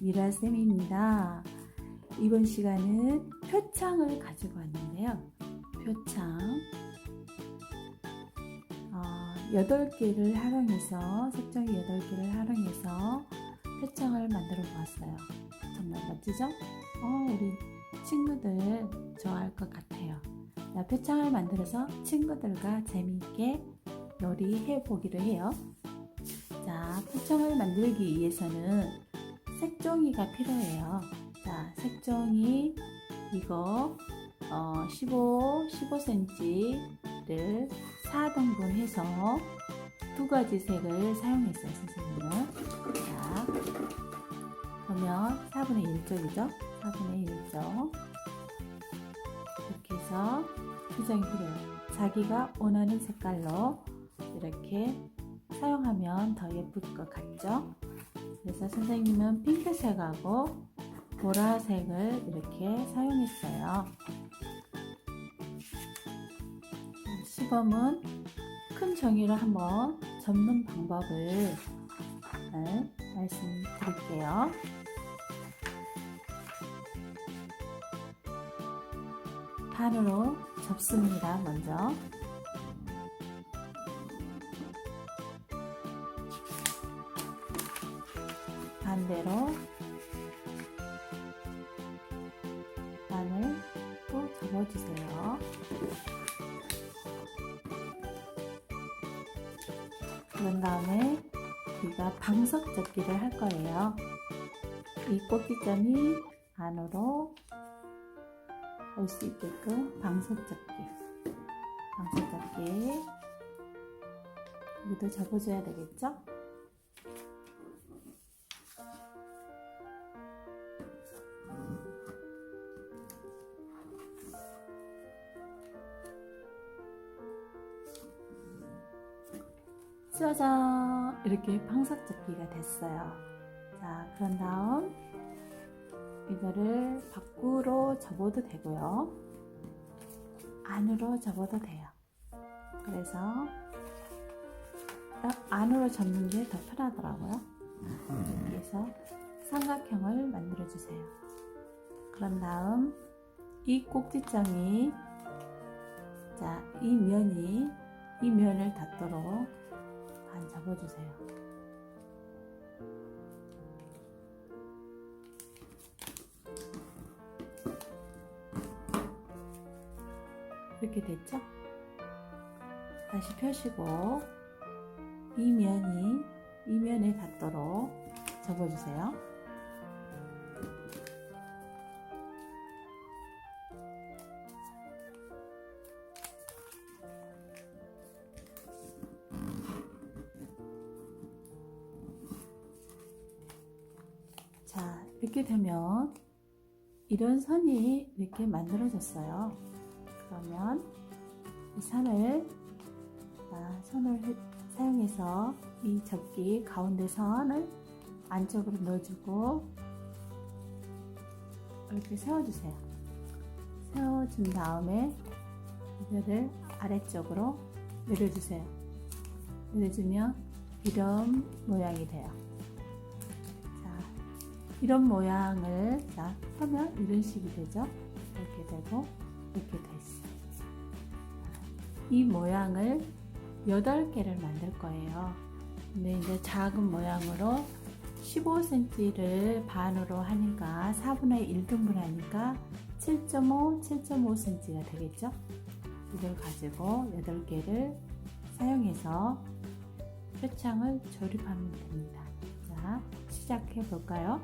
미라쌤입니다. 이번 시간은 표창을 가지고 왔는데요. 표창. 어, 8개를 활용해서, 색종이 8개를 활용해서 표창을 만들어 보았어요. 정말 멋지죠? 어, 우리 친구들 좋아할 것 같아요. 자, 표창을 만들어서 친구들과 재미있게 놀이해 보기로 해요. 자, 표창을 만들기 위해서는 색종이가 필요해요. 자, 색종이 이거 어, 15, 15cm를 4등분 해서 두 가지 색을 사용했어요, 선생님은. 자, 그러면 4분의 1쪽이죠? 4분의 1쪽. 이렇게 해서 표정이 필요해요. 자기가 원하는 색깔로 이렇게 사용하면 더 예쁠 것 같죠? 그래서 선생님은 핑크색하고 보라색을 이렇게 사용했어요. 시범은 큰 종이로 한번 접는 방법을 네, 말씀드릴게요. 반으로 접습니다. 먼저. 반대로 반을 또 접어주세요. 그런 다음에 우리가 방석 접기를 할 거예요. 이 꼭지점이 안으로 갈수 있게끔 방석 접기. 방석 접기. 여기도 접어줘야 되겠죠? 짜잔! 이렇게 방석접기가 됐어요. 자, 그런 다음 이거를 밖으로 접어도 되고요. 안으로 접어도 돼요. 그래서 안으로 접는 게 더 편하더라고요. 해서 삼각형을 만들어 주세요. 그런 다음 이 꼭지점이 자, 이 면이 이 면을 닿도록 반 접어주세요. 이렇게 됐죠? 다시 펴시고 이 면이 이 면에 닿도록 접어주세요. 자, 이렇게 되면 이런 선이 이렇게 만들어졌어요. 그러면 이 선을 아, 선을 해- 사용해서 이 접기 가운데 선을 안쪽으로 넣어주고 이렇게 세워주세요. 세워준 다음에 이거를 아래쪽으로 내려주세요. 내려주면 이런 모양이 돼요. 자, 이런 모양을 자, 하면 이런 식이 되죠. 이렇게 되고 이렇게 돼 있어요. 이 모양을 8개를 만들 거예요. 근데 이제 작은 모양으로 15cm를 반으로 하니까 4분의 1등분 하니까 7.5, 7.5cm가 되겠죠? 이걸 가지고 8개를 사용해서 표창을 조립하면 됩니다. 자, 시작해 볼까요?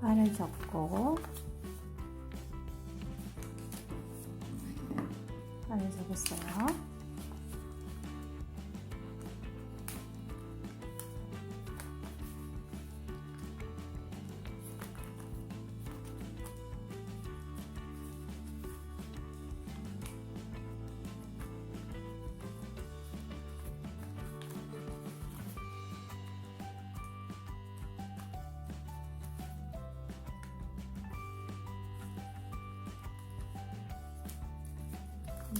반을 접고 반을 접었어요.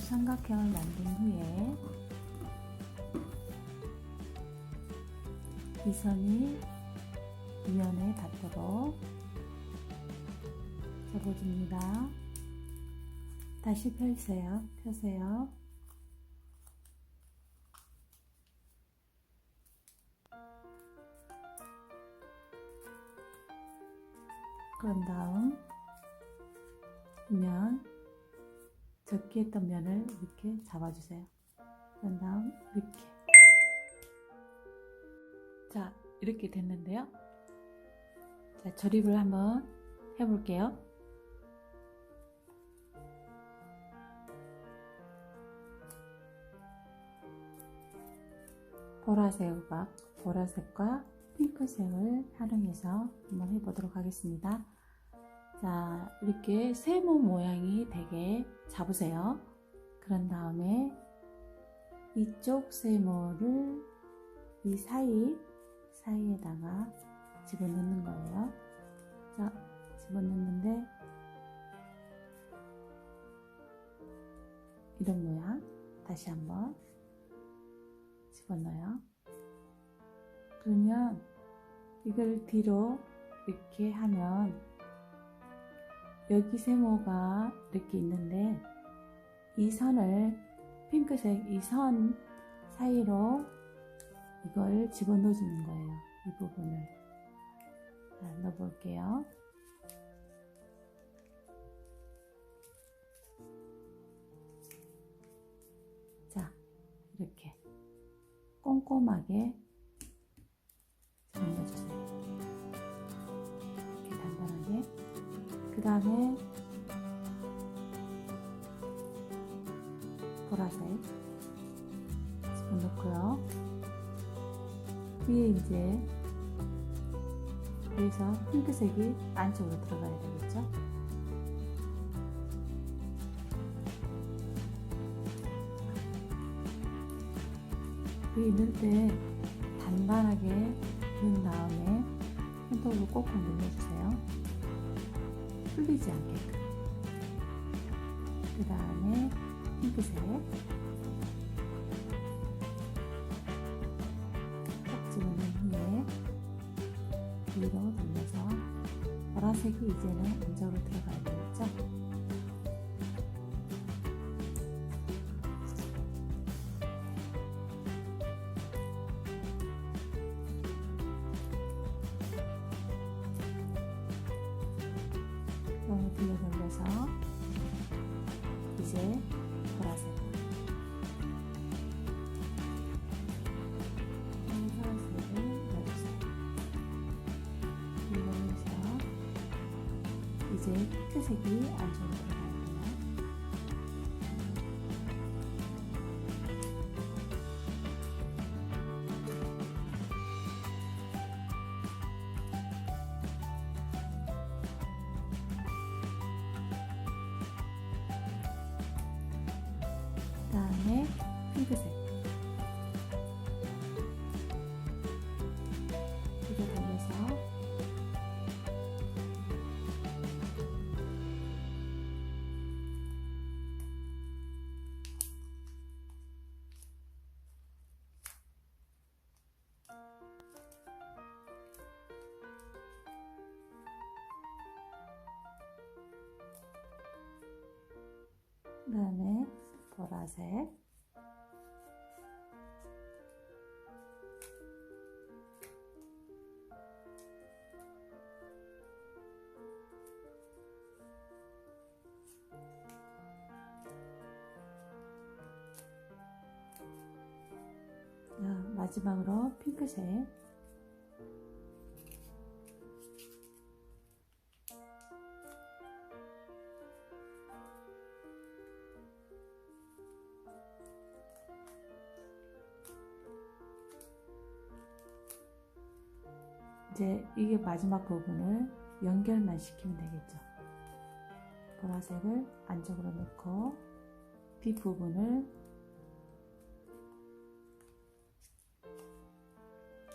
삼각형을 만든 후에 이 선이 위안에 닿도록 접어줍니다. 다시 펼세요. 펴세요. 그런 다음 면 적게 했던 면을 이렇게 잡아주세요. 그런 다음 이렇게 자 이렇게 됐는데요. 자 조립을 한번 해볼게요. 보라색과 보라색과 핑크색을 활용해서 한번 해보도록 하겠습니다. 자, 이렇게 세모 모양이 되게 잡으세요. 그런 다음에 이쪽 세모를 이 사이, 사이에다가 집어넣는 거예요. 자, 집어넣는데 이런 모양 다시 한번 집어넣어요. 그러면 이걸 뒤로 이렇게 하면 여기 세모가 이렇게 있는데 이 선을 핑크색 이 선 사이로 이걸 집어넣어 주는 거예요. 이 부분을 자, 넣어 볼게요. 자, 이렇게 꼼꼼하게 그 다음에 보라색 집어넣고요. 위에 이제 여기서 핑크색이 안쪽으로 들어가야 되겠죠? 여기 넣을 때 단단하게 넣은 다음에 손톱으로 꼭꼭 눌러주세요. 풀리지 않게끔. 그 다음에 핑크색 딱 집어넣은 후에 위로 돌려서 보라색이 이제는 안쪽으로 들어가야 되겠죠? 이제 보라색 보라색을 넣어주세요 이러면서 이제 핑크색이 안쪽으로 그 다음에 보라색. 자, 마지막으로 핑크색 이제 이게 마지막 부분을 연결만 시키면 되겠죠. 보라색을 안쪽으로 넣고 뒷부분을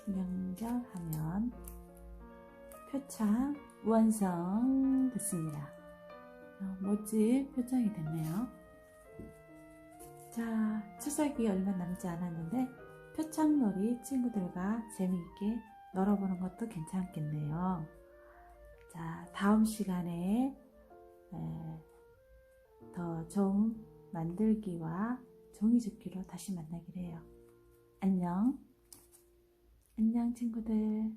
연결하면 표창 완성 됐습니다. 어, 멋진 표창이 됐네요. 자, 추석이 얼마 남지 않았는데 표창놀이 친구들과 재미있게 놀아보는 것도 괜찮겠네요. 자, 다음 시간에 에, 더 좋은 만들기와 종이 접기로 다시 만나기로 해요. 안녕. 안녕 친구들.